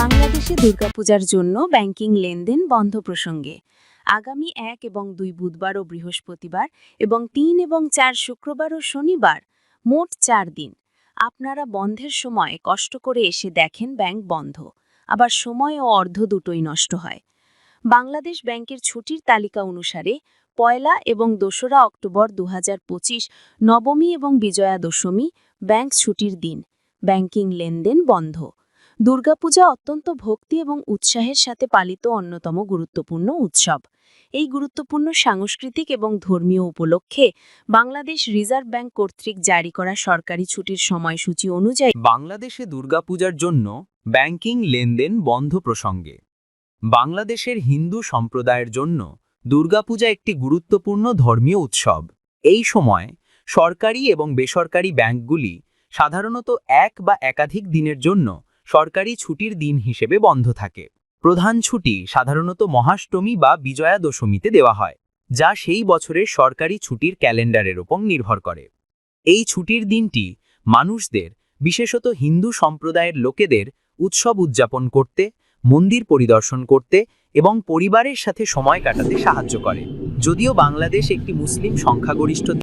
বাংলাদেশে দুর্গাপূজার জন্য ব্যাংকিং লেনদেন বন্ধ প্রসঙ্গে। আগামী এক এবং দুই বুধবার ও বৃহস্পতিবার এবং তিন এবং চার শুক্রবার ও শনিবার মোট চার দিন। আপনারা বন্ধের সময় কষ্ট করে এসে দেখেন ব্যাংক বন্ধ। আবার সময় ও অর্ধ দুটোই নষ্ট হয়। বাংলাদেশ ব্যাংকের ছুটির তালিকা অনুসারে পয়লা এবং দোসরা অক্টোবর দু হাজার পঁচিশ, নবমী এবং বিজয়া দশমী ব্যাংক ছুটির দিন। ব্যাংকিং লেনদেন বন্ধ। দুর্গাপূজা অত্যন্ত ভক্তি এবং উৎসাহের সাথে পালিত অন্যতম গুরুত্বপূর্ণ উৎসব। এই গুরুত্বপূর্ণ সাংস্কৃতিক এবং ধর্মীয় উপলক্ষে বাংলাদেশ রিজার্ভ ব্যাংক কর্তৃক জারি করা সরকারি ছুটির সময়সূচি অনুযায়ী বাংলাদেশে দুর্গাপূজার জন্য ব্যাংকিং লেনদেন বন্ধ প্রসঙ্গে। বাংলাদেশের হিন্দু সম্প্রদায়ের জন্য দুর্গাপূজা একটি গুরুত্বপূর্ণ ধর্মীয় উৎসব। এই সময় সরকারি এবং বেসরকারি ব্যাংকগুলি সাধারণত এক বা একাধিক দিনের জন্য সরকারি ছুটির দিন হিসেবে বন্ধ থাকে। প্রধান ছুটি সাধারণত মহাষ্টমী বা বিজয়া দশমীতে দেওয়া হয়, যা সেই বছরের সরকারি ছুটির ক্যালেন্ডারের ওপর নির্ভর করে। এই ছুটির দিনটি মানুষদের, বিশেষত হিন্দু সম্প্রদায়ের লোকেদের, উৎসব উদযাপন করতে, মন্দির পরিদর্শন করতে এবং পরিবারের সাথে সময় কাটাতে সাহায্য করে। যদিও বাংলাদেশ একটি মুসলিম সংখ্যাগরিষ্ঠ